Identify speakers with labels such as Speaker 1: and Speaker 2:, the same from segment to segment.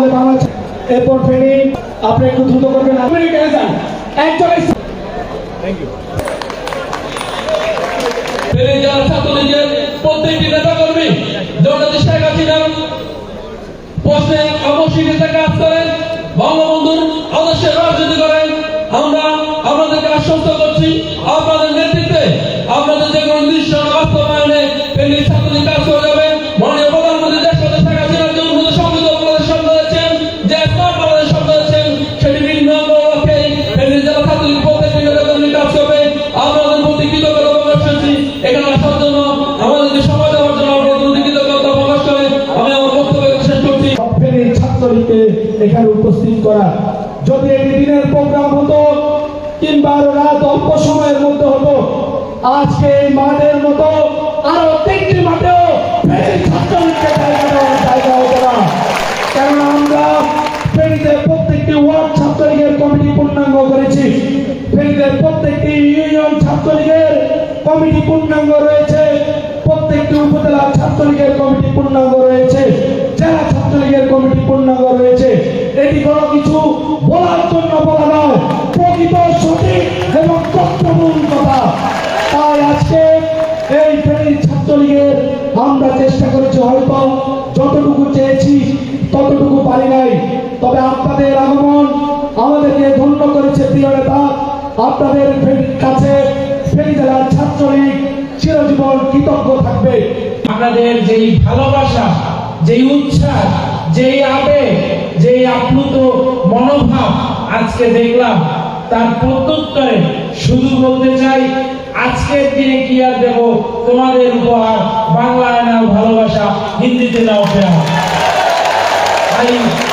Speaker 1: আমাদের বাংলাদেশ এয়ারপোর্ট ফেরি আপনি একটু দ্রুত করবেন। আপনি যান।
Speaker 2: হাসিনার প্রশ্নে অবশ্যই করেন রাজনীতি করেন। আমরা আমাদেরকে আশ্বস্ত করছি।
Speaker 1: দিনের প্রোগ্রাম হতো কিংবা আরও রাত অল্প সময়ের মধ্যে হতো। আজকে এই মাঠের মতো আরও তিনটি মাঠেও কেননা আমরা প্রত্যেকটি কমিটি প্রত্যেকটি কমিটি রয়েছে। প্রত্যেকটি রয়েছে। ছাত্রলীগের কমিটি পূর্ণাঙ্গ রয়েছে। নাই। তবে আপনাদের আগমন আমাদেরকে ধন্য করেছে প্রিয় নেতা। আপনাদের কাছে ফেরি জেলার ছাত্রলীগ চিরজীবন কৃতজ্ঞ থাকবে।
Speaker 3: আপনাদের যেই ভালোবাসা, যেই উচ্ছ্বাস, যেই আবেগ, যেই আপ্লুত মনোভাব আজকে দেখলাম, তার প্রত্যুত্তরে শুধু বলতে চাই, আজকের দিনে কি আর দেব? তোমাদের উপহার, বাংলায় নাও ভালোবাসা, হিন্দিতে নাও সত্যি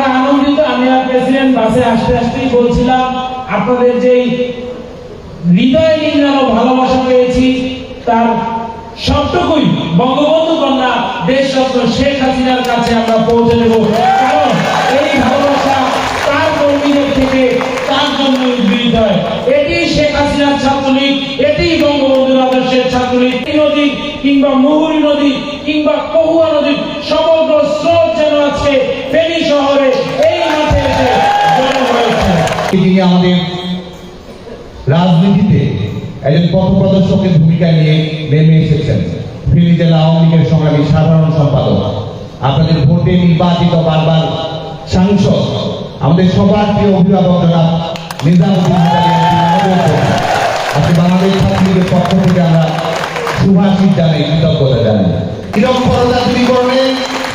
Speaker 3: আমরা আনন্দিত, আমি আর প্রেসিডেন্ট বাসে আসতে আসতেই বলছিলাম, আপনাদের যেই হৃদয় নিংড়ানো ভালোবাসা পেয়েছি, তার সবটুকুই বঙ্গবন্ধু কন্যা দেশরত্ন শেখ হাসিনার কাছে আমরা পৌঁছে দেব। কারণ এই ভালোবাসা তার কর্মীদের থেকে তার জন্য উদ্বৃত হয়। এটি শেখ হাসিনার ছাত্রলীগ, এটি বঙ্গবন্ধুর আদর্শের ছাত্রলীগ। এই নদী কিংবা মুহুরী নদী কিংবা কহুয়া নদী সমগ্র স্রোত যেন আজকে ফেনী শহরে এই মাঠে
Speaker 4: তিনি আমাদের রাজনীতিতে একজন পথ প্রদর্শকের ভূমিকা নিয়ে নেমে এসেছেন ফিলি জেলা আওয়ামী লীগের সংগ্রামী সাধারণ সম্পাদক, আপনাদের ভোটে নির্বাচিত বারবার সাংসদ, আমাদের সবার প্রিয় অভিভাবক নিজামুদ্দিন বাংলাদেশ ছাত্রলীগের পক্ষ থেকে আমরা শুভাশীষ জানাই, কৃতজ্ঞতা জানাই। নিরক্ষরতা দূরীকরণে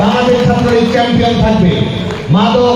Speaker 4: বাংলাদেশ ছাত্রলীগ চ্যাম্পিয়ন থাকবে।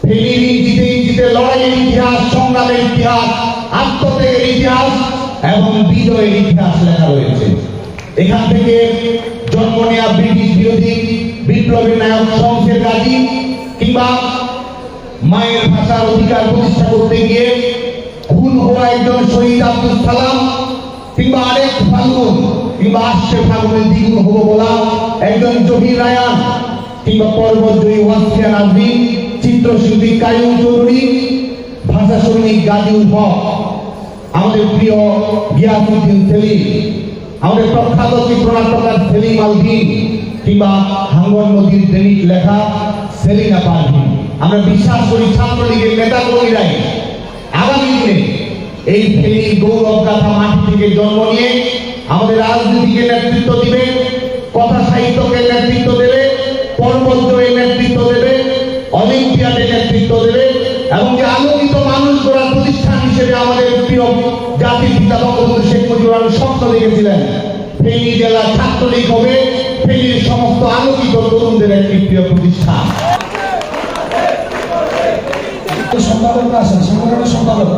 Speaker 4: ফেনীর জিতে জিতে লড়াইয়ের ইতিহাস, সংগ্রামের ইতিহাস, আত্মত্যাগের ইতিহাস এবং বিজয়ের ইতিহাস লেখা রয়েছে। এখান থেকে জন্ম নেওয়া ব্রিটিশ বিরোধী বিপ্লবী নায়ক শমশের গাজী কিংবা মায়ের ভাষার অধিকার প্রতিষ্ঠা করতে গিয়ে খুন হওয়া একজন শহীদ আব্দুল সালাম কিংবা আরেক ফাল্গুন কিংবা আসছে ফাল্গুনের দ্বিগুণ হব বলা একজন জহির রায়ান কিংবা পর্বতজয়ী ওয়াসিয়া নাজমি চিত্রশিল্পী কায়ুম চৌধুরী, ভাষা সৈনিক গাজীউল হক, আমাদের প্রিয় গিয়াসুদ্দিন সেলিম, আমাদের প্রখ্যাত চিত্রনাট্যকার সেলিম আলদিন কিংবা হাঙ্গর নদীর প্রেমিক লেখা সেলিনা পারভিন। আমরা বিশ্বাস করি ছাত্রলীগের নেতা কর্মীরাই আগামী দিনে এই ফেনী গৌরব গাথা মাটি থেকে জন্ম নিয়ে আমাদের রাজনীতিকে নেতৃত্ব দিবে কথা সাহিত্যকে নেতৃত্ব দেবে প্রিয় জাতির পিতা বঙ্গবন্ধু শেখ মুজিবুর রহমান স্বপ্ন দেখেছিলেন। ফেনী জেলা ছাত্রলীগ হবে, ফেনীর সমস্ত আলোকিত তরুণদের একটি প্রিয় প্রতিষ্ঠান
Speaker 1: সম্পাদক আছেন সম্পাদক।